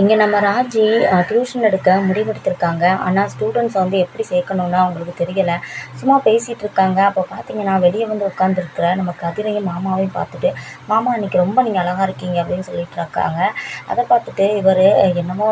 இங்கே நம்ம ராஜி டியூஷன் எடுக்க முடிவெடுத்திருக்காங்க. ஆனால் ஸ்டூடெண்ட்ஸ் வந்து எப்படி சேர்க்கணுன்னு அவங்களுக்கு தெரியலை. சும்மா பேசிகிட்டு இருக்காங்க. அப்போ பார்த்தீங்கன்னா வெளியே வந்து உட்காந்துருக்குற நம்ம கதிரையும் மாமாவையும் பார்த்துட்டு மாமா இன்றைக்கி ரொம்ப நீங்கள் அழகா இருக்கீங்க அப்படின்னு சொல்லிட்டு இருக்காங்க. அதை பார்த்துட்டு இவர் என்னமோ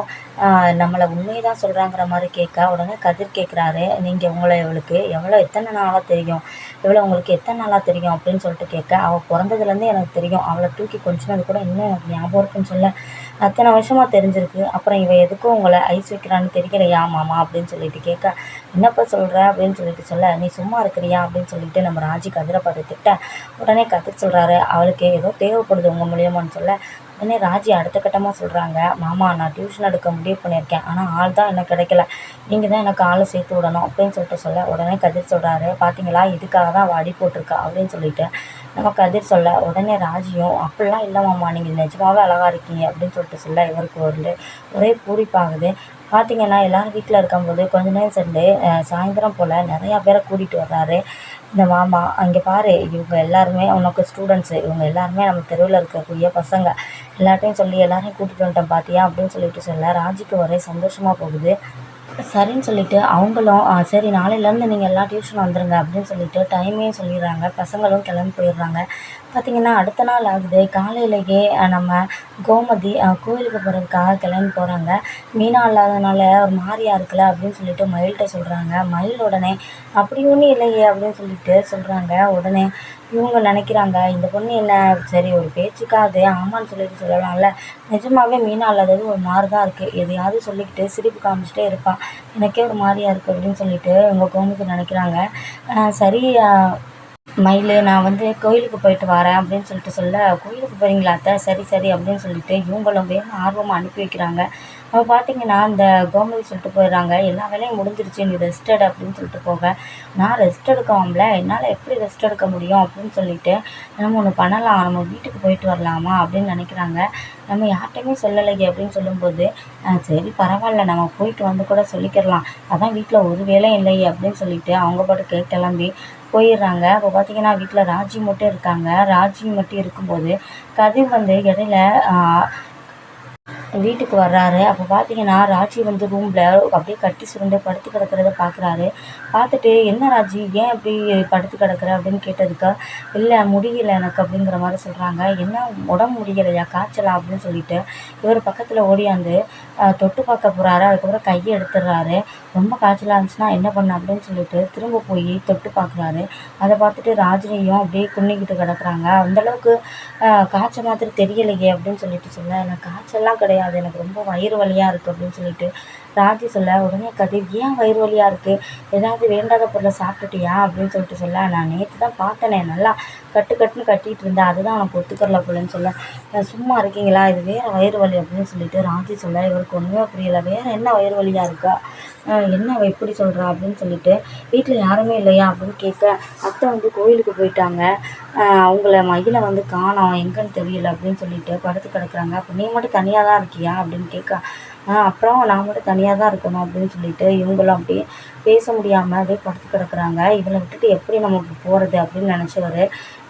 நம்மளை உண்மையை தான் சொல்கிறாங்கிற மாதிரி கேட்க உடனே கதிர் கேட்குறாரு நீங்கள் உங்களை இவளுக்கு எவ்வளோ எத்தனை நாளாக தெரியும்? இவ்வளோ உங்களுக்கு எத்தனை நாளாக தெரியும்? அப்படின்னு சொல்லிட்டு கேட்க அவள் பிறந்ததுலேருந்தே எனக்கு தெரியும். அவளை தூக்கி கொஞ்சம் அது கூட இன்னும் எனக்கு ஞாபகம் இருக்குன்னு சொல்ல. அத்தனை வருஷமாக தெரிஞ்சிருக்கு. அப்புறம் இவன் எதுக்கும் உங்களை ஐஸ் வைக்கிறான்னு தெரியலையா மாமா அப்படின்னு சொல்லிட்டு கேட்க. என்னப்பா சொல்கிற அப்படின்னு சொல்லிட்டு சொல்ல நீ சும்மா இருக்கிறியா? அப்படின்னு சொல்லிட்டு நம்ம ராஜி கதிரை பார்த்து திட்ட உடனே கதிர் சொல்கிறாரு அவளுக்கு ஏதோ தேவைப்படுது உங்கள் மூலியமான்னு சொல்ல உடனே ராஜி அடுத்த கட்டமாக சொல்கிறாங்க மாமா நான் டியூஷன் எடுக்க முடிவு பண்ணியிருக்கேன். ஆனால் ஆள் தான் எனக்கு கிடைக்கல. நீங்கள் தான் எனக்கு ஆளை சேர்த்து விடணும். அப்படின்னு சொல்லிட்டு சொல்ல உடனே கதிர் சொல்கிறாரு பார்த்தீங்களா இதுக்காக தான் அவள் அடி போட்டிருக்கா. அப்படின்னு சொல்லிட்டு நம்ம கதிர் சொல்ல உடனே ராஜியும் அப்படிலாம் இல்லை மாமா நீங்கள் நிஜமாவே அழகா இருக்கீங்க. அப்படின்னு சொல்லிட்டு சொல்ல இவருக்கு வந்து ஒரே பூரிப்பாகுது. பார்த்தீங்கன்னா எல்லோரும் வீட்டில் இருக்கும்போது கொஞ்ச நேரம் சென்று சாயந்தரம் போல் நிறையா பேரை கூட்டிகிட்டு வர்றாரு. இந்த மாமா அங்கே பாரு இவங்க எல்லாருமே உனக்கு ஸ்டூடெண்ட்ஸு இவங்க எல்லாருமே நம்ம தெருவில் இருக்கக்கூடிய பசங்க. எல்லார்ட்டையும் சொல்லி எல்லாரையும் கூட்டிகிட்டு வந்துட்டேன் பார்த்தியா அப்படின்னு சொல்லிட்டு சொல்ல ராஜிக்கு ஒரே சந்தோஷமாக போகுது. சரின்னு சொல்லிட்டு அவங்களும் சரி நாளையிலேருந்து நீங்கள் எல்லாம் டியூஷன் வந்துடுங்க அப்படின்னு சொல்லிவிட்டு டைமையும் சொல்லிடுறாங்க. பசங்களும் கிளம்பி போயிடுறாங்க. பார்த்திங்கன்னா அடுத்த நாள் ஆகுது. காலையிலேயே நம்ம கோமதி கோயிலுக்கு போகிறதுக்காக கிளம்பி போகிறாங்க மீனா இல்லாதனால ஒரு மாதிரியாக இருக்குல்ல அப்படின்னு சொல்லிட்டு மயில்கிட்ட சொல்கிறாங்க மயில் உடனே அப்படி ஒன்றும் இல்லையே அப்படின்னு சொல்லிட்டு சொல்கிறாங்க உடனே இவங்க நினைக்கிறாங்க இந்த பொண்ணு என்ன சரி ஒரு பேச்சுக்காவது ஆமான்னு சொல்லிட்டு சொல்லலாம்ல. நிஜமாகவே மீனா இல்லாதது ஒரு மாதிரி தான் இருக்குது எதையாவது சொல்லிக்கிட்டு சிரிப்பு காமிச்சிட்டே இருப்பாள் எனக்கே ஒரு மாதிரியாக இருக்குது அப்படின்னு சொல்லிட்டு இவங்க கோமதி நினைக்கிறாங்க. சரி மயில் நான் வந்து கோயிலுக்கு போயிட்டு வரேன் அப்படின்னு சொல்லிட்டு சொல்ல கோயிலுக்கு போகிறீங்களா அத்தை? சரி சரி அப்படின்னு சொல்லிட்டு இவங்களும் வேணும் ஆர்வமாக அனுப்பி வைக்கிறாங்க. அப்போ பார்த்தீங்கன்னா இந்த கோமதி சொல்லிட்டு போயிடுறாங்க எல்லா வேலையும் முடிஞ்சிருச்சு நீ ரெஸ்ட் எடு அப்படின்னு சொல்லிட்டு போக நான் ரெஸ்ட் எடுக்காமல என்னால் எப்படி ரெஸ்ட் எடுக்க முடியும் அப்படின்னு சொல்லிட்டு நம்ம ஒன்று பண்ணலாம் நம்ம வீட்டுக்கு போயிட்டு வரலாமா அப்படின்னு நினைக்கிறாங்க. நம்ம யார்கிட்டையுமே சொல்லலையே அப்படின்னு சொல்லும்போது சரி பரவாயில்ல நம்ம போயிட்டு வந்து கூட சொல்லிக்கிடலாம் அதான் வீட்டில் ஒரு வேலையும் இல்லையே அப்படின்னு சொல்லிட்டு அவங்க பாட்டுக்கு கிளம்பி போயிடுறாங்க. அப்போ பார்த்தீங்கன்னா வீட்டில் ராஜி மட்டும் இருக்காங்க. ராஜி மட்டும் இருக்கும்போது கதிர் வந்து இடையில வீட்டுக்கு வர்றாரு. அப்போ பார்த்தீங்கன்னா ராஜி வந்து ரூமில் அப்படியே கட்டி சுருண்டு படுத்து கிடக்கிறத பார்க்குறாரு பார்த்துட்டு என்ன ராஜி ஏன் அப்படி படுத்து கிடக்குற? அப்படின்னு கேட்டதுக்கு இல்லை முடியல எனக்கு அப்படிங்கிற மாதிரி சொல்கிறாங்க என்ன உடம்பு முடியலையா? காய்ச்சலா? அப்படின்னு சொல்லிட்டு இவர் பக்கத்தில் ஓடியாந்து தொட்டு பார்க்க போகிறாரு அதுக்கப்புறம் கையை எடுத்துடுறாரு. ரொம்ப காய்ச்சலாக இருந்துச்சுன்னா என்ன பண்ண? அப்படின்னு சொல்லிட்டு திரும்ப போய் தொட்டு பார்க்குறாரு அதை பார்த்துட்டு ராஜினியும் அப்படியே குன்னிக்கிட்டு கிடக்குறாங்க. அந்தளவுக்கு காய்ச்சல் மாதிரி தெரியலையே அப்படின்னு சொல்லிட்டு சொல்ல எனக்கு காய்ச்சல்லாம் கிடையாது. எனக்கு ரொம்ப வயிறு வலியாக இருக்குது அப்படின்னு சொல்லிட்டு ராஜி சொல்ல உடனே கதிர் ஏன் வயிறு வலியாக இருக்குது ஏதாவது வேண்டாத பொருளை சாப்பிட்டுட்டியா? அப்படின்னு சொல்லிட்டு சொல்ல நான் நேற்று தான் பார்த்தேனே நல்லா கட்டு கட்டுன்னு கட்டிகிட்டு இருந்தேன். அதுதான் உனக்கு ஒத்துக்கரல போலன்னு சொல்ல. சும்மா இருக்கீங்களா? இது வேறு வயிறு வலி அப்படின்னு சொல்லிட்டு ராஜி சொல்ல இவருக்கு ஒன்றுமே புரியல. வேறு என்ன வயிறு வலியாக இருக்கா? என்ன எப்படி சொல்கிறா அப்படின்னு சொல்லிட்டு வீட்டில் யாருமே இல்லையா? அப்படின்னு கேட்க அத்தை வந்து கோயிலுக்கு போயிட்டாங்க. அவங்கள மயில வந்து காணோம். எங்கேன்னு தெரியல. அப்படின்னு சொல்லிட்டு படுத்து கிடக்குறாங்க. அப்போ நீ மட்டும் தனியாக தான் இருக்கியா? அப்படின்னு கேட்க அப்புறம் நான் மட்டும் தனியாக தான் இருக்கணும் அப்படின்னு சொல்லிட்டு இவங்களும் அப்படியே பேச முடியாமல் அப்படியே படுத்து கிடக்குறாங்க. இதில் விட்டுட்டு எப்படி நமக்கு போகிறது அப்படின்னு நினச்சவர்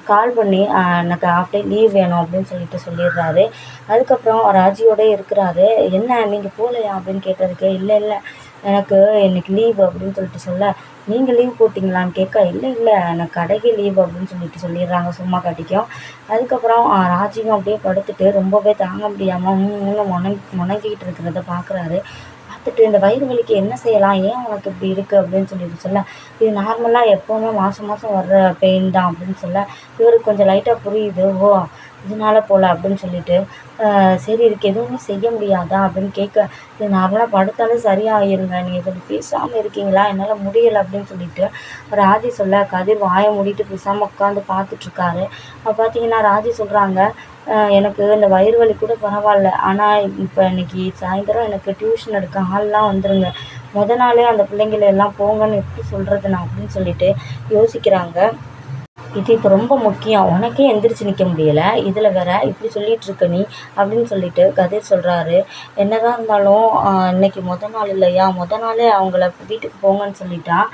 கால் பண்ணி எனக்கு ஆஃப் டே லீவ் வேணும் அப்படின்னு சொல்லிட்டு சொல்லிடுறாரு. அதுக்கப்புறம் ராஜியோடே இருக்கிறாரு. என்ன நீங்கள் போகலையா அப்படின்னு கேட்டதுக்கு இல்லை இல்லை எனக்கு இன்னைக்கு லீவ் அப்படின்னு சொல்லிட்டு சொல்ல நீங்கள் லீவ் போட்டிங்களான்னு கேட்க இல்லை இல்லை எனக்கு கடைக்கு லீவ் அப்படின்னு சொல்லிட்டு சொல்லிடுறாங்க சும்மா கடிக்கும் அதுக்கப்புறம் ராஜியும் அப்படியே படுத்துட்டு ரொம்பவே தாங்க முடியாமல் மூணு முனங்கி முணங்கிக்கிட்டு இருக்கிறத பார்க்குறாரு பார்த்துட்டு இந்த வயிறு வலிக்கு என்ன செய்யலாம்? ஏன் உனக்கு இப்படி இருக்குது அப்படின்னு சொல்லிட்டு சொல்ல இது நார்மலாக எப்போவுமே மாதம் மாதம் வர்ற பெயின் தான் அப்படின்னு சொல்ல இவருக்கு கொஞ்சம் லைட்டாக புரியுது ஓ இதனால போல் அப்படின்னு சொல்லிட்டு சரி இதுக்கு எதுவுமே செய்ய முடியாதா? அப்படின்னு கேட்க இது நார்மலாக படுத்தாலும் சரியாகிருங்க நீங்கள் இதில் பேசாமல் இருக்கீங்களா? என்னால் முடியலை. அப்படின்னு சொல்லிட்டு ராஜி சொல்ல கதிர் வாயை மூடிட்டு பேசாமல் உட்காந்து பார்த்துட்ருக்காரு. அப்போ பார்த்தீங்கன்னா ராஜி சொல்கிறாங்க எனக்கு இந்த வயிறு வலி கூட பரவாயில்ல. ஆனால் இப்போ இன்னைக்கு சாயந்தரம் எனக்கு டியூஷன் எடுக்க ஆள்லாம் வந்துருங்க. முத நாளே அந்த பிள்ளைங்கள எல்லாம் போங்கன்னு எப்படி சொல்கிறது நான் அப்படின்னு சொல்லிட்டு யோசிக்கிறாங்க. இது இப்போ ரொம்ப முக்கியம். உனக்கே எந்திரிச்சு நிற்க முடியலை. இதில் வேற இப்படி சொல்லிகிட்டு இருக்க நீ அப்படின்னு சொல்லிட்டு கதிர் சொல்கிறாரு என்னதான் இருந்தாலும் இன்னைக்கு முத நாள் இல்லையா? முத நாளே அவங்கள வீட்டுக்கு போங்கன்னு சொல்லிட்டான்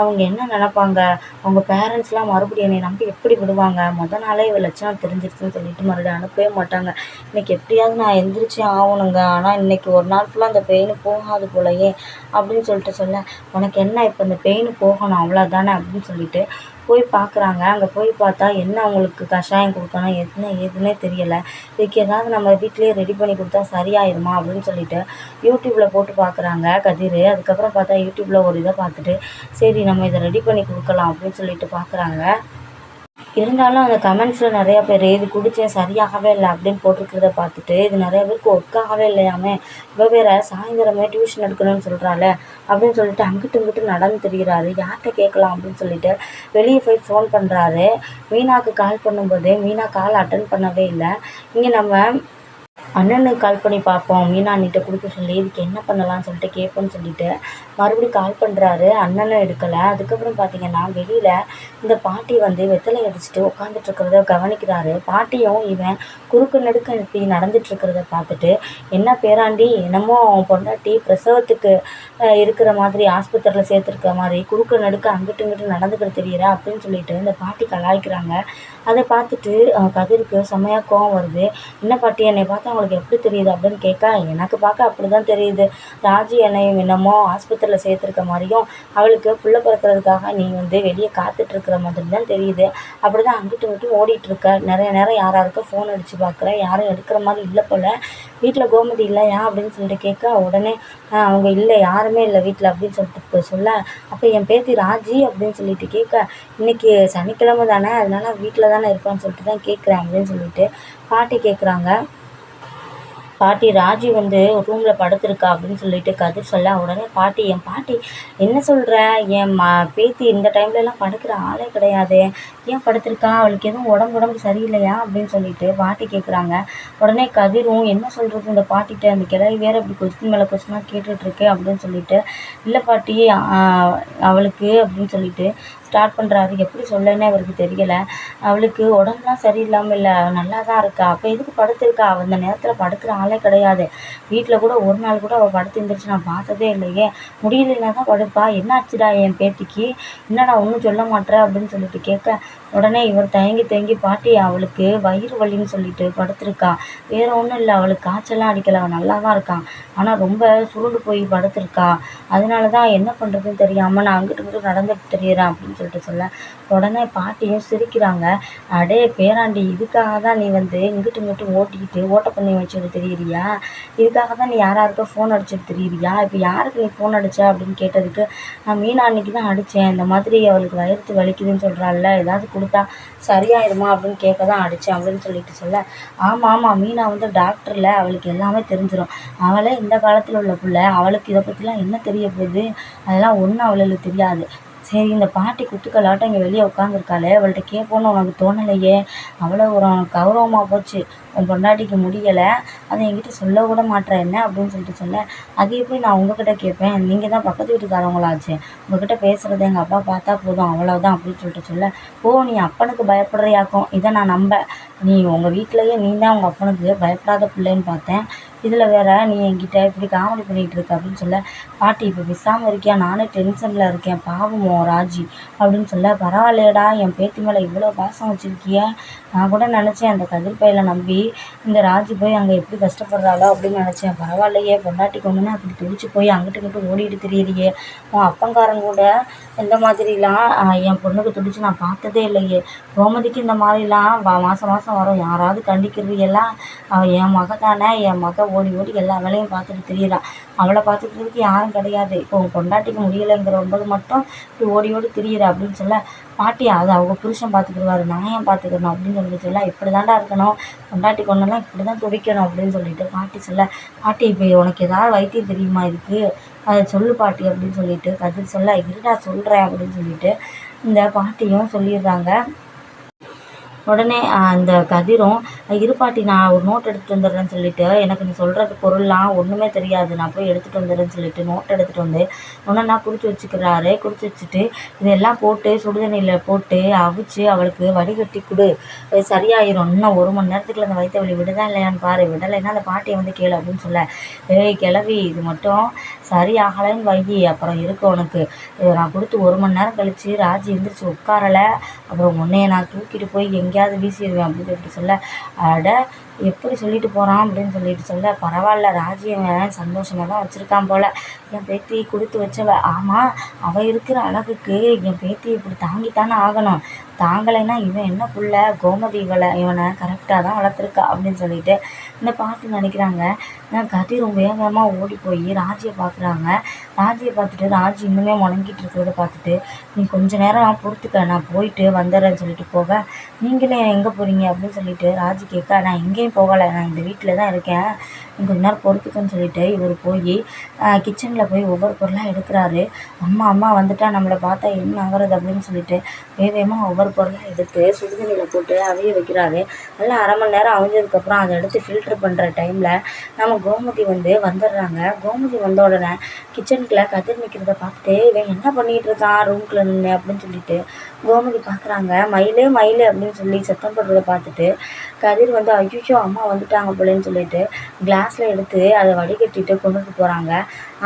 அவங்க என்ன நினப்பாங்க? அவங்க பேரண்ட்ஸ்லாம் மறுபடியும் என்னை நம்பி எப்படி விடுவாங்க? முத நாளே இவள் லட்சணம் தெரிஞ்சிருச்சுன்னு சொல்லிட்டு மறுபடியும் அனுப்பவே மாட்டாங்க. இன்னைக்கு எப்படியாவது நான் எழுந்திரிச்சே ஆகணுங்க. ஆனால் இன்னைக்கு ஒரு நாள் ஃபுல்லாக அந்த பெயின் போகாது போலயே அப்படின்னு சொல்லிட்டு சொல்ல உனக்கு என்ன இப்போ இந்த பெயின் போகணும்? அவ்வளோதானே அப்படின்னு சொல்லிட்டு போய் பார்க்குறாங்க அங்கே போய் பார்த்தா என்ன அவங்களுக்கு கஷாயம் கொடுக்கணும் என்ன ஏதுன்னே தெரியலை. இதுக்கு ஏதாவது நம்ம வீட்டிலேயே ரெடி பண்ணி கொடுத்தா சரியாயிருமா? அப்படின்னு சொல்லிட்டு யூடியூப்பில் போட்டு பார்க்குறாங்க கதிர். அதுக்கப்புறம் பார்த்தா யூடியூப்பில் ஒரு இதை பார்த்துட்டு சரி நம்ம இதை ரெடி பண்ணி கொடுக்கலாம் அப்படின்னு சொல்லிட்டு பார்க்குறாங்க. இருந்தாலும் அந்த கமெண்ட்ஸில் நிறையா பேர் இது குடித்தேன் சரியாகவே இல்லை அப்படின்னு போட்டிருக்கிறத பார்த்துட்டு இது நிறைய பேருக்கு ஒர்க் ஆகவே இல்லையாமே இவ வேற சாயந்தரமே டியூஷன் எடுக்கணும்னு சொல்கிறாள் அப்படின்னு சொல்லிட்டு அங்கிட்டு இங்கிட்டு நடந்து தெரிகிறாரு யார்கிட்ட கேட்கலாம் அப்படின்னு சொல்லிட்டு வெளியே போய் ஃபோன் பண்ணுறாரு மீனாவுக்கு கால் பண்ணும்போது மீனா கால் அட்டன் பண்ணவே இல்லை. இங்கே நம்ம அண்ணனுக்கு கால் பண்ணி பார்ப்போம் மீனா அண்ணிட்ட கொடுக்க சொல்லி. இதுக்கு என்ன பண்ணலாம்னு சொல்லிட்டு கேட்போன்னு சொல்லிட்டு மறுபடியும் கால் பண்ணுறாரு அண்ணனும் எடுக்கலை. அதுக்கப்புறம் பார்த்தீங்கன்னா வெளியில் இந்த பாட்டி வந்து வெத்தலை அடிச்சுட்டு உட்காந்துட்ருக்கிறத கவனிக்கிறாரு. பாட்டியும் இவன் குறுக்கு நடுக்க இப்படி நடந்துட்டுருக்கிறத பார்த்துட்டு என்ன பேராண்டி? என்னமோ அவன் பொண்டாட்டி பிரசவத்துக்கு இருக்கிற மாதிரி ஆஸ்பத்திரியில் சேர்த்துருக்க மாதிரி குறுக்கு நடுக்க அங்கிட்டு இங்கிட்டு நடந்துக்கிட்டு தெரியற அப்படின்னு சொல்லிட்டு இந்த பாட்டி கலாய்க்கிறாங்க. அதை பார்த்துட்டு கதிருக்கு செம்மையாக கோவம் வருது. என்ன பாட்டி? என்னை பார்த்தா உனக்கு எப்படி தெரியுது அப்படின்னு கேட்க எனக்கு பார்க்க அப்படி தான் தெரியுது. ராஜி என்னையும் என்னமோ ஆஸ்பத்திரியில் சேர்த்துருக்க மாதிரியும் அவளுக்கு புள்ள பிறக்கிறதுக்காக நீ வந்து வெளியே காத்துட்ருக்கிற மாதிரி தான் தெரியுது. அப்படி தான் அங்கிட்டு இங்கிட்டும் ஓடிட்டுருக்க நிறைய நேரம் யார் யாருக்கும் ஃபோன் அடித்து பார்க்குறேன் யாரும் எடுக்கிற மாதிரி இல்லை போல். வீட்டில் கோமதி இல்லையா அப்படின்னு சொல்லிட்டு கேட்க உடனே அவங்க இல்லை யாருமே இல்லை வீட்டில் அப்படின்னு சொல்லிட்டு சொல்ல. அப்போ என் பேத்தி ராஜி அப்படின்னு சொல்லிட்டு கேட்க இன்றைக்கி சனிக்கிழமை தானே அதனால வீட்டில் தானே இருப்பான்னு சொல்லிட்டு தான் கேட்குறேன் அப்படின்னு சொல்லிட்டு பாட்டி கேட்குறாங்க பாட்டி ராஜி வந்து ரூமில் படுத்திருக்கா அப்படின்னு சொல்லிட்டு கதிர் சொல்ல உடனே பாட்டி என் பாட்டி என்ன சொல்கிற என் மா பேத்தி இந்த டைம்லலாம் படுக்கிற ஆளே கிடையாது. ஏன் படுத்திருக்கா? அவளுக்கு எதுவும் உடம்பு உடம்பு சரியில்லையா? அப்படின்னு சொல்லிட்டு பாட்டி கேட்குறாங்க உடனே கதிரும் என்ன சொல்கிறது இந்த பாட்டிகிட்ட அந்த கிளவி வேறு இப்படி கொஸ்டின் மேலே கொஸ்டினாக கேட்டுட்ருக்கு அப்படின்னு சொல்லிட்டு இல்லை பாட்டி அவளுக்கு அப்படின்னு சொல்லிட்டு ஸ்டார்ட் பண்ணுறாரு எப்படி சொல்லன்னு அவருக்கு தெரியலை. அவளுக்கு உடம்புலாம் சரியில்லாமல் இல்லை. நல்லா தான் இருக்கா. அப்போ எதுக்கு படுத்திருக்கா? அந்த நேரத்தில் படுக்கிற ஆளே கிடையாது. வீட்டில் கூட ஒரு நாள் கூட அவள் படுத்து எழுந்திரிச்சு நான் பார்த்ததே இல்லையே. முடியலன்னா தான் படுப்பா. என்னாச்சுடா என் பேத்திக்கு? என்னடா ஒன்றும் சொல்ல மாட்டேற அப்படின்னு சொல்லிட்டு கேட்க உடனே இவர் தயங்கி தயங்கி பாட்டி அவளுக்கு வயிறு வலின்னு சொல்லிட்டு படுத்திருக்கா. வேற ஒன்றும் இல்லை அவளுக்கு காய்ச்சலாம் அடிக்கல. அவள் நல்லா தான் இருக்கான் ஆனால் ரொம்ப சுருண்டு போய் படுத்திருக்கா. அதனால தான் என்ன பண்ணுறதுன்னு தெரியாமல் நான் அங்கிட்டு இங்கிட்டு நடந்துட்டு தெரியறேன் அப்படின்னு சொல்லிட்டு சொல்ல. உடனே பாட்டியும் சிரிக்கிறாங்க. அடே பேராண்டி இதுக்காக தான் நீ வந்து இங்கிட்டு இங்கிட்டு ஓட்டிக்கிட்டு ஓட்ட பண்ணி வச்சுட்டு தெரியுறியா? இதுக்காக தான் நீ யார் ஃபோன் அடிச்சுட்டு தெரியுறியா? இப்போ யாருக்கு நீ ஃபோன் அடிச்ச? அப்படின்னு கேட்டதுக்கு நான் மீனா அன்னைக்கு தான் அடித்தேன் இந்த மாதிரி அவளுக்கு வயிறு வலிக்குதுன்னு சொல்கிறாள்ல ஏதாவது கொடுத்தா சரியாயிடுமா அப்படின்னு கேட்க தான் அடித்தேன் அப்படின்னு சொல்லிட்டு சொல்ல ஆமாம் ஆமாம் மீனா வந்து டாக்டரில் அவளுக்கு எல்லாமே தெரிஞ்சிடும் அவளே இந்த காலத்தில் உள்ள பிள்ளை அவளுக்கு இதை பற்றிலாம் என்ன தெரிய போகுது? அதெல்லாம் ஒன்றும் அவளுக்கு தெரியாது. சரி இந்த பாட்டி குத்துக்கலாட்டம் இங்கே வெளியே உட்காந்துருக்காளே அவள்கிட்ட கேட்போன்னு உனக்கு தோணலையே. அவ்வளோ ஒரு கௌரவமாக போச்சு. உன் பொண்டாட்டிக்கு முடியலை. அதை என்கிட்ட சொல்ல கூட மாட்ற என்ன அப்படின்னு சொல்லிட்டு சொல்ல அது எப்படி நான் உங்ககிட்ட கேட்பேன்? நீங்கள் தான் பக்கத்து வீட்டுக்காரவங்களாச்சு. உங்ககிட்ட பேசுகிறத எங்கள் அப்பா பார்த்தா போதும் அவ்வளோதான் அப்படின்னு சொல்லிட்டு சொல்ல ஓ நீ அப்பனுக்கு பயப்படுறியாக்கும். இதை நான் நம்ப. நீ உங்கள் வீட்டிலையே நீ தான் உங்கள் அப்பனுக்கு பயப்படாத பிள்ளைன்னு பார்த்தேன். இதில் வேற நீ என்கிட்ட இப்படி காமெடி பண்ணிகிட்டு இருக்க அப்படின்னு சொல்ல பாட்டி இப்போ பேசாமல் இருக்கியா? நானே டென்ஷனில் இருக்கேன். பாவம் ராஜி. அப்படின்னு சொல்ல பரவாயில்லையேடா என் பேத்தி மேலே இவ்வளோ பாசம் வச்சுருக்கிய? நான் கூட நினச்சேன் அந்த கதிர் பையலை நம்பி இந்த ராஜி போய் அங்கே எப்படி கஷ்டப்படுறாளோ அப்படின்னு நினச்சேன். பரவாயில்லையே பொண்டாட்டிக்கு ஒன்றுனா அப்படி துடிச்சு போய் அங்கிட்டு இங்கிட்டு ஓடிட்டு திரியிறியே உன் அப்பங்காரன் கூட இந்த மாதிரிலாம் என் பொண்ணுக்கு துடிச்சு நான் பார்த்ததே இல்லையே. கோமதிக்கு இந்த மாதிரிலாம் வா மாதம் மாதம் வரும். யாராவது கண்டிக்கிறீங்களா அவள் என் மக தானே என் மக ஓடி ஓடி எல்லா வேலையும் பார்த்துட்டு திரியிறான். அவளை பார்த்துக்கிறதுக்கு யாரும் கிடையாது. இப்போ உன் பொண்டாட்டிக்கு முடியலைங்கிறபோது மட்டும் இப்படி ஓடி ஓடி திரியிற அப்படின்னு சொல்ல பாட்டி அது அவங்க புருஷன் பார்த்துக்கிடுவாரு நான் ஏன் பார்த்துக்கணும் அப்படின்னு சொல்லிட்டு சொல்ல இப்படி தாண்டா இருக்கணும். பொண்டாட்டி கொண்டெல்லாம் இப்படி தான் துடிக்கணும் அப்படின்னு சொல்லிட்டு பாட்டி சொல்ல பாட்டி இப்போ உனக்கு ஏதாவது வைத்தியம் தெரியுமா இதுக்கு? அதை சொல்லு பாட்டி அப்படின்னு சொல்லிட்டு கதிர் சொல்ல இருடா சொல்கிறேன் அப்படின்னு சொல்லிட்டு இந்த பாட்டியும் சொல்லிடுறாங்க. உடனே அந்த கதிரும் இரு பாட்டி நான் ஒரு நோட் எடுத்துகிட்டு வந்துடுறேன்னு சொல்லிட்டு எனக்கு நீ சொல்கிறது பொருள்லாம் ஒன்றுமே தெரியாது. நான் போய் எடுத்துகிட்டு வந்துடுறேன்னு சொல்லிட்டு நோட் எடுத்துகிட்டு வந்து ஒன்றுன்னா குறித்து வச்சுக்கிறாரு. குறித்து வச்சுட்டு இதெல்லாம் போட்டு சுடுதண்ணியில் போட்டு அவிச்சு அவளுக்கு வடிகட்டி கொடு. சரியாயிரும். இன்னும் ஒரு மணி நேரத்துக்குள்ள அந்த வயிற்று வலி விடுதா இல்லையான்னு பாரு. விடலைன்னா அந்த பாட்டியை வந்து கேளு அப்படின்னு சொல்ல. ஏய் கிளவி இது மட்டும் சரியாகலைன்னு வை. அப்புறம் இருக்கு உனக்கு. இதை நான் கொடுத்து ஒரு மணி நேரம் கழித்து ராஜி எந்திரிச்சு உட்காரலை. அப்புறம் உன்னைய நான் தூக்கிட்டு போய் எங்கேயாவது வீசிடுவேன் அப்படின்னு சொல்லிட்டு சொல்ல. அட எப்படி சொல்லிட்டு போகிறான் அப்படின்னு சொல்லிட்டு சொல்ல பரவாயில்ல ராஜியவன் சந்தோஷமாக தான் வச்சுருக்கான் போல். என் பேத்தி கொடுத்து வச்சவ ஆமாம் அவள் இருக்கிற அழகுக்கு என் பேத்தி இப்படி தாங்கித்தானே ஆகணும். தாங்கலைன்னா இவன் என்ன புள்ள கோமதி இவளை இவனை கரெக்டாக தான் வளர்த்துருக்கா அப்படின்னு சொல்லிட்டு இந்த பாட்டு நினைக்கிறாங்க. கதிர் வேகமாக ஓடி போய் ராஜியை பார்க்குறாங்க. ராஜியை பார்த்துட்டு ராஜி இன்னுமே முடங்கிட்டு இருக்கிறத பார்த்துட்டு நீ கொஞ்ச நேரம் பொறுத்துக்க நான் போயிட்டு வந்துடுறேன்னு சொல்லிட்டு போக. நீங்களே எங்கே போகிறீங்க அப்படின்னு சொல்லிட்டு ராஜி கேட்க நான் எங்கே எங்கேயும் போகலை. நான் இந்த வீட்டில் தான் இருக்கேன். கொஞ்ச நேரம் பொறுத்துக்கன்னு சொல்லிட்டு இவர் போய் கிச்சனில் போய் ஒவ்வொரு பொருளாக எடுக்கிறாரு. அம்மா அம்மா வந்துட்டா நம்மளை பார்த்தா என்ன ஆகிறது அப்படின்னு சொல்லிட்டு வேகமாக ஒவ்வொரு பொருளாக எடுத்து சுடுதண்ணியில் போட்டு அவிய வைக்கிறாரு. நல்லா அரை மணி நேரம் அவிஞ்சதுக்கப்புறம் அதை எடுத்து ஃபில்ட்ரு பண்ணுற டைமில் நம்ம கோமதி வந்து வந்துடுறாங்க. கோமதி வந்த உடனே கிச்சனுக்குள்ளே கதிர் நிற்கிறத பார்த்துட்டு இவன் என்ன பண்ணிகிட்டு இருக்கான் ரூம்குள்ளே நின்று அப்படின்னு சொல்லிட்டு கோமதி பார்க்குறாங்க. மயிலே மயிலு அப்படின்னு சொல்லி சத்தம் போடுறத பார்த்துட்டு கதிர் வந்து ஐயோ அம்மா வந்துட்டாங்க போலேன்னு சொல்லிட்டு கிளாஸில் எடுத்து அதை வடிகட்டிட்டு கொண்டுட்டு போகிறாங்க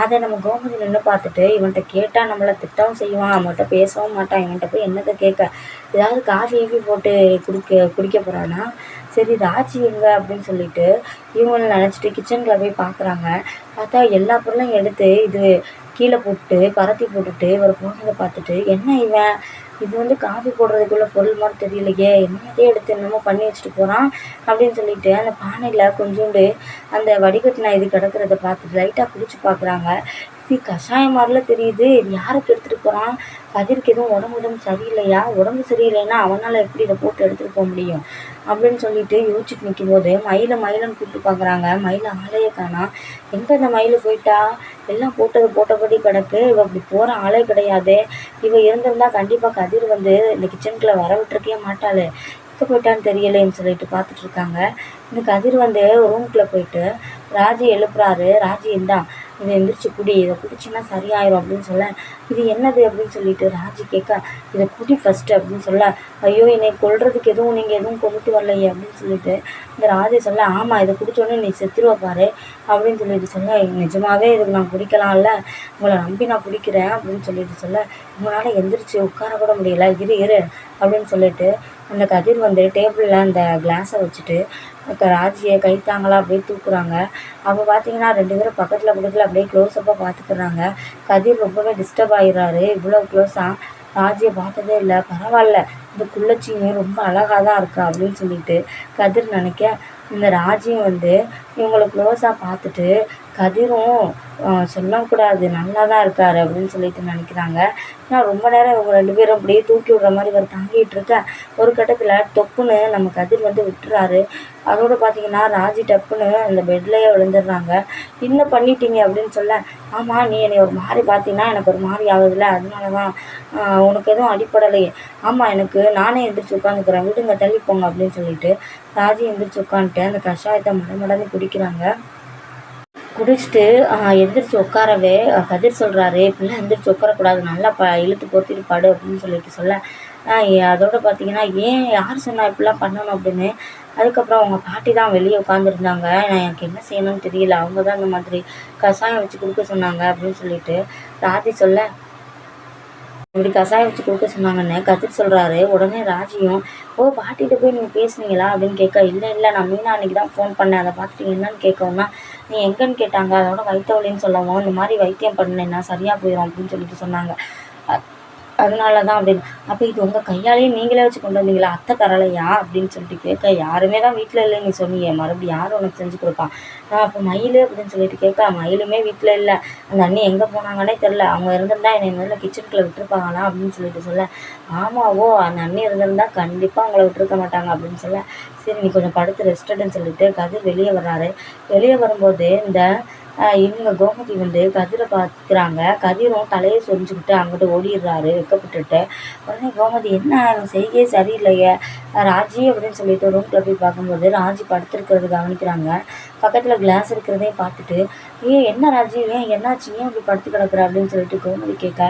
அதை நம்ம கோமதி நின்று பார்த்துட்டு இவன்கிட்ட கேட்டால் நம்மளை திட்டவும் செய்வான். அவன்கிட்ட பேசவும் மாட்டான். இவன்கிட்ட போய் என்னத்தை கேட்க? ஏதாவது காஃபி ஏஃபி போட்டு குடிக்க குடிக்க போகிறான்னா சரி ராஜி எங்கே அப்படின்னு சொல்லிட்டு இவங்களை நினச்சிட்டு கிச்சனில் போய் பார்க்குறாங்க. பார்த்தா எல்லா பொருளும் எடுத்து இது கீழே போட்டு பரத்தி போட்டுட்டு ஒரு பொண்ணுங்க பார்த்துட்டு என்ன இவன்? இது வந்து காஃபி போடுறதுக்குள்ள பொருள் மாதிரி தெரியலையே. என்னதே எடுத்து என்னமோ பண்ணி வச்சுட்டு போகிறான் அப்படின்னு சொல்லிட்டு அந்த பானையில் கொஞ்சோண்டு அந்த வடிகட்டின இது கிடக்கிறத பார்த்துட்டு லைட்டாக குடிச்சு பார்க்குறாங்க. இது கஷாயம் மாதிரிலாம் தெரியுது. இது யாருக்கு எடுத்துகிட்டு போகிறான் கதிருக்கு எதுவும் உடம்பு உடம்பு சரியில்லையா? உடம்பு சரியில்லைன்னா அவனால் எப்படி இதை போட்டு எடுத்துகிட்டு போக முடியும்? அப்படின்னு சொல்லிட்டு யோசிச்சுட்டு நிற்கும் போது மயிலை மயிலன்னு கூப்பிட்டு பார்க்குறாங்க. மயில் ஆளையே காணா. எங்கே இந்த மயில் போயிட்டா? எல்லாம் போட்டது போட்டபடி கிடக்கு. இவள் அப்படி போகிற ஆளே கிடையாது. இவள் இருந்திருந்தா கண்டிப்பாக கதிர் வந்து இந்த கிச்சனுக்குள்ளே வர விட்டுருக்கே மாட்டாளே. எங்கே போயிட்டான்னு தெரியலேன்னு சொல்லிட்டு பார்த்துட்டு இருக்காங்க. இந்த கதிர் வந்து ரூம்குள்ளே போயிட்டு ராஜி எழுப்புறாரு. ராஜி இருந்தான் இதை எந்திரிச்சு குடி இதை குடிச்சின்னா சரியாயிரும் அப்படின்னு சொல்ல இது என்னது அப்படின்னு சொல்லிட்டு ராஜி கேட்க இதை குடி ஃபஸ்ட்டு அப்படின்னு சொல்ல ஐயோ என்னை கொள்றதுக்கு எதுவும் நீங்கள் எதுவும் கொண்டுட்டு வரலையே அப்படின்னு சொல்லிட்டு இந்த ராஜி சொல்ல ஆமாம் இதை குடிச்சோடனே நீ செத்துருவ பாரு அப்படின்னு சொல்லிட்டு சொல்ல நிஜமாகவே இதுக்கு நான் குடிக்கலாம்ல உங்களை நம்பி நான் குடிக்கிறேன் அப்படின்னு சொல்லிட்டு சொல்ல உங்களால் எந்திரிச்சு உட்கார கூட முடியல இரு இரு அப்படின்னு சொல்லிட்டு அந்த கதிர் வந்து டேபிளில் அந்த கிளாஸை வச்சுட்டு ராஜியை கைத்தாங்களாக அப்படியே தூக்குறாங்க. அப்போ பார்த்தீங்கன்னா ரெண்டு பேரும் பக்கத்தில் பக்கத்தில் அப்படியே க்ளோஸ்அப்பாக பார்த்துக்குறாங்க கதிர் ரொம்பவே டிஸ்டர்ப் ஆகிடுறாரு இவ்வளோ க்ளோஸாக ராஜியை பார்த்ததே இல்லை. பரவாயில்ல. இந்த குள்ளச்சிங்க ரொம்ப அழகாக தான் இருக்கா அப்படின்னு சொல்லிட்டு கதிர் நினைக்க இந்த ராஜியும் வந்து இவங்களை க்ளோஸாக பார்த்துட்டு கதிரும் சொல்லக்கூடாது நல்லா தான் இருக்கார் அப்படின்னு சொல்லிட்டு நினைக்கிறாங்க. ஏன்னா ரொம்ப நேரம் இவங்க ரெண்டு பேரும் அப்படியே தூக்கி விட்ற மாதிரி இவர் தாங்கிட்டு இருக்க ஒரு கட்டத்தில் தொப்புன்னு நம்ம கதிர் வந்து விட்டுறாரு. அதோடு பார்த்தீங்கன்னா ராஜி டப்புன்னு அந்த பெட்லேயே விழுந்துடுறாங்க. என்ன பண்ணிட்டீங்க? அப்படின்னு சொல்ல ஆமாம் நீ என்னை ஒரு மாதிரி பார்த்தீங்கன்னா எனக்கு ஒரு மாதிரி ஆகுதுல்ல. அதனால தான் உனக்கு எதுவும் அடிப்படலையே ஆமாம் எனக்கு நானே எந்திரிச்சு உட்காந்துக்கிறேன் விடுங்க தள்ளி போங்க அப்படின்னு சொல்லிட்டு ராஜி எந்திரிச்சு உட்காந்துட்டு அந்த கஷாயத்தை மட மடந்து குடிக்கிறாங்க. குடிச்சிட்டு எந்திரிச்சு உட்காரவே கதிர் சொல்கிறாரு இப்படிலாம் எந்திரிச்சு உட்காரக்கூடாது நல்லா ப இழுத்து பொத்திட்டு படு அப்படின்னு சொல்லிட்டு சொல்ல. அதோடு பார்த்தீங்கன்னா ஏன் யார் சொன்னா இப்படிலாம் பண்ணணும்? அப்படின்னு. அதுக்கப்புறம் அவங்க பாட்டி தான் வெளியே உட்காந்துருந்தாங்க நான் எனக்கு என்ன செய்யணும்னு தெரியல. அவங்க தான் இந்த மாதிரி கஷாயம் வச்சு கொடுக்க சொன்னாங்க அப்படின்னு சொல்லிட்டு ராதி சொல்ல இப்படி கஷாயம் வச்சு கொடுக்க சொன்னாங்கன்னு கதிர் சொல்கிறாரு உடனே ராஜியும் ஓ பாட்டிகிட்ட போய் நீங்கள் பேசுனீங்களா? அப்படின்னு கேட்க இல்லை இல்லை நான் மீனா அன்றைக்கி தான் ஃபோன் பண்ணேன். அதை பார்த்துட்டு என்னன்னு கேட்கவும் தான் நீ எங்கேன்னு கேட்டாங்க? அதோட வைத்தவழின்னு வலின்னு சொல்லவும் இந்த மாதிரி வைத்தியம் பண்ணேன்னா சரியாக போயிடும் அப்படின்னு சொல்லிட்டு சொன்னாங்க. அதனால தான் அப்படின்னு. அப்போ இது உங்கள் கையாலேயே நீங்களே வச்சு கொண்டு வந்தீங்களா? அத்தை தரலையா அப்படின்னு சொல்லிட்டு கேட்க யாருமே தான் வீட்டில் இல்லை நீ சொன்னீங்க மறுபடியும் யார் உனக்கு செஞ்சு கொடுப்பான் நான் அப்போ மயில் அப்படின்னு சொல்லிட்டு கேட்க மயிலுமே வீட்டில் இல்லை. அந்த அண்ணி எங்கே போனாங்கன்னே தெரில அவங்க இருந்திருந்தா என்னை முதல்ல கிச்சனுக்குள்ளே விட்டுருப்பாங்களா அப்படின்னு சொல்லிட்டு சொல்ல ஆமாவோ அந்த அண்ணி இருந்திருந்தா கண்டிப்பாக அவங்கள விட்டுருக்க மாட்டாங்க அப்படின்னு சொல்ல சரி நீ கொஞ்சம் படுத்து ரெஸ்ட் எடுன்னு சொல்லிட்டு கதிர் வெளியே வர்றாரு. வெளியே வரும்போது இந்த இவங்க கோமதி வந்து கதிரை பார்க்குறாங்க. கதிரும் தலையை சொரிஞ்சுக்கிட்டு அங்கிட்டு ஓடிடுறாரு வெக்கப்பட்டுட்டு. உடனே கோமதி என்ன? இவன் செய்கையே சரியில்லையே. ராஜி அப்படின்னு சொல்லிட்டு ரூம்குள்ள போய் பார்க்கும்போது ராஜி படுத்திருக்கிறது கவனிக்கிறாங்க. பக்கத்தில் கிளாஸ் இருக்கிறதையும் பார்த்துட்டு ஏன் என்ன ராஜி? ஏன் என்னாச்சு? ஏன் இப்படி படுத்து கிடக்குற? அப்படின்னு சொல்லிட்டு கோமதி கேட்க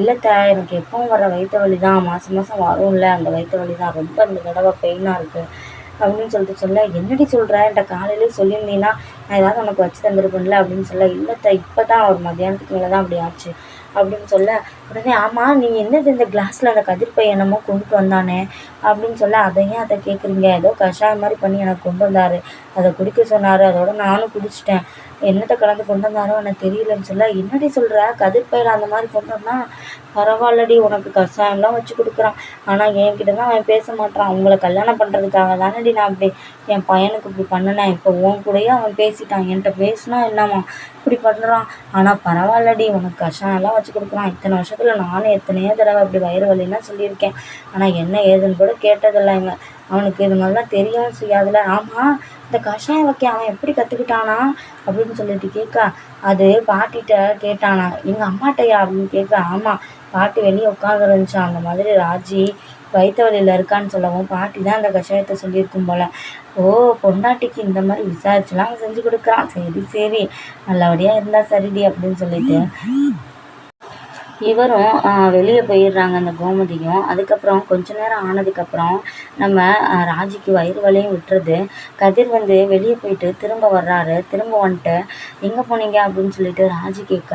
இல்லைத்த எனக்கு எப்பவும் வர வயிற்று வலி தான் மாதம் மாதம் வரும்ல. அந்த வயிற்று வலி தான் ரொம்ப இந்த தடவை பெயினாக இருக்குது அப்படின்னு சொல்லிட்டு சொல்ல என்னடி சொல்கிற என்கிட்ட காலையிலே சொல்லியிருந்தீங்கன்னா நான் ஏதாவது உனக்கு வச்சு தந்துருப்பேன்ல? அப்படின்னு சொல்ல இல்லை இப்போ தான் ஒரு மத்தியானத்துக்கு மேலே தான் அப்படி ஆச்சு. அப்படின்னு சொல்ல உடனே ஆமாம் நீங்கள் என்னது இந்த கிளாஸில் அந்த கதிர் என்னமோ கொண்டுட்டு வந்தானே? அப்படின்னு சொல்ல அதை ஏன் அதை கேட்குறீங்க ஏதோ கஷாயம் மாதிரி பண்ணி எனக்கு கொண்டு வந்தார். அதை குடிக்க சொன்னார். அதோட நானும் குடிச்சிட்டேன். என்னத்தை கலந்து கொண்டு வந்தாரோ எனக்கு தெரியலன்னு சொல்ல என்னடி சொல்கிற கதிர்ப்பையில் அந்த மாதிரி கொண்டு வந்தா பரவாயில்லடி. உனக்கு கஷாயம்லாம் வச்சு கொடுக்குறான். ஆனால் என்கிட்ட தான் அவன் பேச மாட்டான் அவங்கள கல்யாணம் பண்ணுறதுக்காக தானடி நான் அப்படி என் பையனுக்கு இப்படி பண்ணினேன். இப்போ உன் கூடயே அவன் பேசிட்டான். என்கிட்ட பேசினா என்னம்மா? இப்படி பண்ணுறான். ஆனால் பரவாயில்லடி. உனக்கு கஷாயம்லாம் வச்சு கொடுக்குறான். இத்தனை வருஷம் வருஷத்தில் நானும் எத்தனையோ தடவை அப்படி வயிறு வலிலாம் சொல்லியிருக்கேன். ஆனால் என்ன ஏதுன்னு கூட கேட்டதில்லை கேட்டதில்லைங்க அவனுக்கு இது மாதிரிலாம் தெரியவும் செய்யாதுல ஆமாம் இந்த கஷாயம் வைக்க அவன் எப்படி கற்றுக்கிட்டானா அப்படின்னு சொல்லிட்டு கேட்க அது பாட்டிகிட்ட கேட்டானா. எங்கள் அம்மாட்டையா அப்படின்னு கேட்க ஆமாம் பாட்டி வெளியே உட்காந்துருந்துச்சான் அந்த மாதிரி ராஜி வயிற்று வலியில் இருக்கான்னு சொல்லவும் பாட்டி தான் அந்த கஷாயத்தை சொல்லியிருக்கும் போல். ஓ பொண்டாட்டிக்கு இந்த மாதிரி விசாரிச்சுலாம் செஞ்சு கொடுக்குறான். சரி சரி. நல்லபடியாக இருந்தால் சரிடி அப்படின்னு சொல்லிட்டு. இவரும் வெளியே போயிடுறாங்க அந்த கோமதியும். அதுக்கப்புறம் கொஞ்ச நேரம் ஆனதுக்கப்புறம் நம்ம ராஜிக்கு வயிறு வலியும் விட்டுறது கதிர் வந்து வெளியே போயிட்டு திரும்ப வர்றாரு. திரும்ப வந்துட்டு எங்கே போனீங்க? அப்படின்னு சொல்லிட்டு ராஜி கேட்க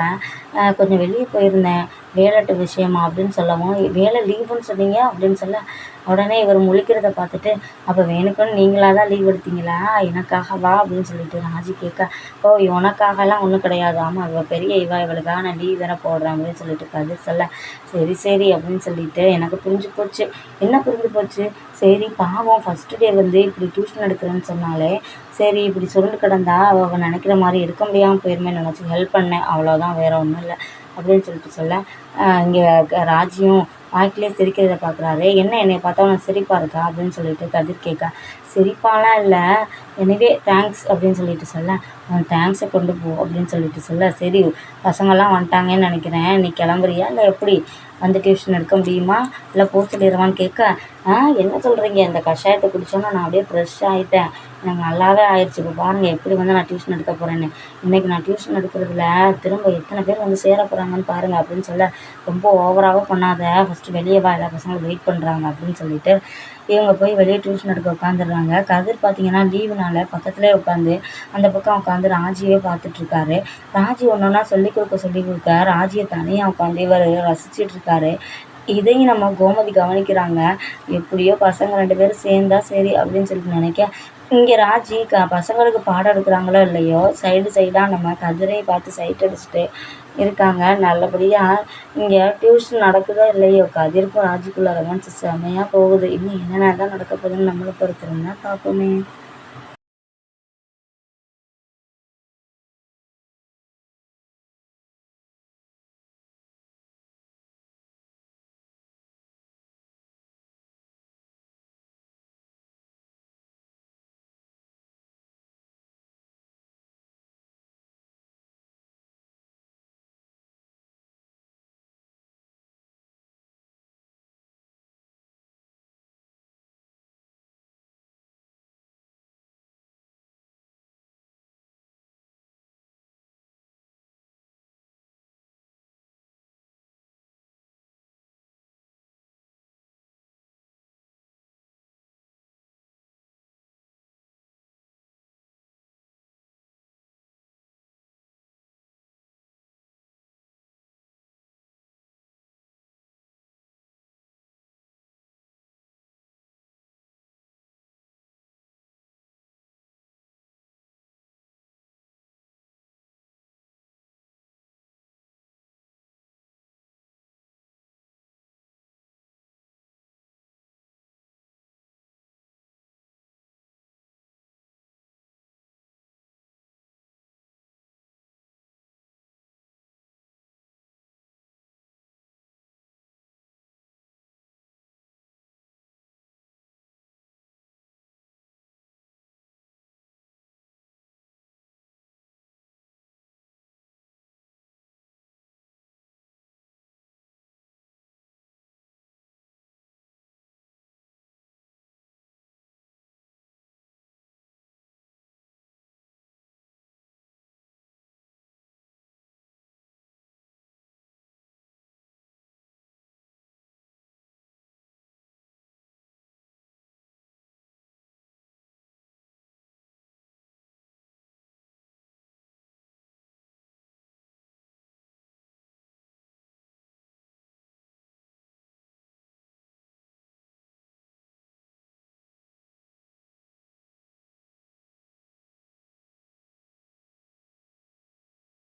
கொஞ்சம் வெளியே போயிருந்தேன். வேலைட்டு விஷயமா அப்படின்னு சொல்லவும் வேலை லீவுன்னு சொன்னீங்க அப்படின்னு சொல்ல உடனே இவர் முழிக்கிறத பார்த்துட்டு அப்போ வேணுக்குன்னு நீங்களாக தான் லீவ் எடுத்தீங்களா? எனக்காக வா அப்படின்னு சொல்லிட்டு ராஜி கேட்க ஓ உனக்காகலாம் ஒன்றும் கிடையாது. ஆமாம் இவள் பெரிய இவா இவளுக்காக நான் லீவ் வேற போடுறேன் அப்படின்னு சொல்லிட்டு கதிர் சொல்ல சரி சரி அப்படின்னு சொல்லிட்டு எனக்கு புரிஞ்சு போச்சு. என்ன புரிஞ்சு போச்சு? சரி பாவம் ஃபஸ்ட்டு டே வந்து இப்படி டியூஷன் எடுக்கிறேன்னு சொன்னாலே சரி இப்படி சுருண்டு கிடந்தா அவள் நினைக்கிற மாதிரி எடுக்க முடியாமல் போயிருமே நினச்சி ஹெல்ப் பண்ணேன். அவ்வளோதான் வேறு ஒன்றும் இல்லை. அப்படின்னு சொல்லிட்டு சொல்ல இங்கே ராஜியும் வாய்க்கிலே சிரிக்கிறத பார்க்குறாரு என்ன என்னை பார்த்தா நான் சிரிப்பாக இருக்கா அப்படின்னு சொல்லிட்டு கதிர் கேட்க சிரிப்பாலாம் இல்லை. எனவே தேங்க்ஸ் அப்படின்னு சொல்லிட்டு சொல்ல அவன் தேங்க்ஸை கொண்டு போ அப்படின்னு சொல்லிட்டு சொல்ல சரி பசங்கள்லாம் வந்துட்டாங்கன்னு நினைக்கிறேன். நீ கிளம்புறியா? இல்லை எப்படி? வந்து டியூஷன் எடுக்க முடியுமா? இல்லை போக கேட்க ஆ என்ன சொல்கிறீங்க இந்த கஷாயத்தை குடித்தோன்னா நான் அப்படியே ஃப்ரெஷ் ஆகிட்டேன் எனக்கு நல்லாவே ஆயிடுச்சு. இப்போ பாருங்கள் எப்படி வந்து நான் டியூஷன் எடுக்க போகிறேன்னு இன்றைக்கி நான் டியூஷன் எடுக்கிறதுல திரும்ப எத்தனை பேர் வந்து சேர போகிறாங்கன்னு பாருங்கள் அப்படின்னு சொல்ல ரொம்ப ஓவராகவும் பண்ணாத. ஃபஸ்ட்டு வெளியே வா. எல்லா பசங்களும் வெயிட் பண்ணுறாங்க அப்படின்னு சொல்லிட்டு இவங்க போய் வெளியே டியூஷன் எடுக்க உட்காந்துடுறாங்க கதிர் பார்த்தீங்கன்னா லீவுனால பக்கத்துலேயே உட்காந்து அந்த பக்கம் உட்காந்து ராஜியே பார்த்துட்ருக்காரு. ராஜி ஒன்று ஒன்றா சொல்லிக் கொடுக்க சொல்லிக் கொடுக்க ராஜியை தனியாக உட்காந்து இவர் ரசிச்சிட்ருக்காரு. இதையும் நம்ம கோமதி கவனிக்கிறாங்க. எப்படியோ பசங்க ரெண்டு பேரும் சேர்ந்தா சரி அப்படின்னு சொல்லிட்டு நினைக்க இங்கே ராஜி க பசங்களுக்கு பாடம் எடுக்கிறாங்களோ இல்லையோ சைடு சைடாக நம்ம கதிரையை பார்த்து சைட் அடிச்சுட்டு இருக்காங்க. நல்லபடியாக இங்கே டியூஷன் நடக்குதோ இல்லையோ கதிர்க்கும் ராஜிக்குள்ள ரொமான்ஸ் செமையாக போகுது. இன்னும் என்னென்ன தான் நடக்க போகுதுன்னு நம்மளை பொறுத்திருந்தா பார்ப்போமே.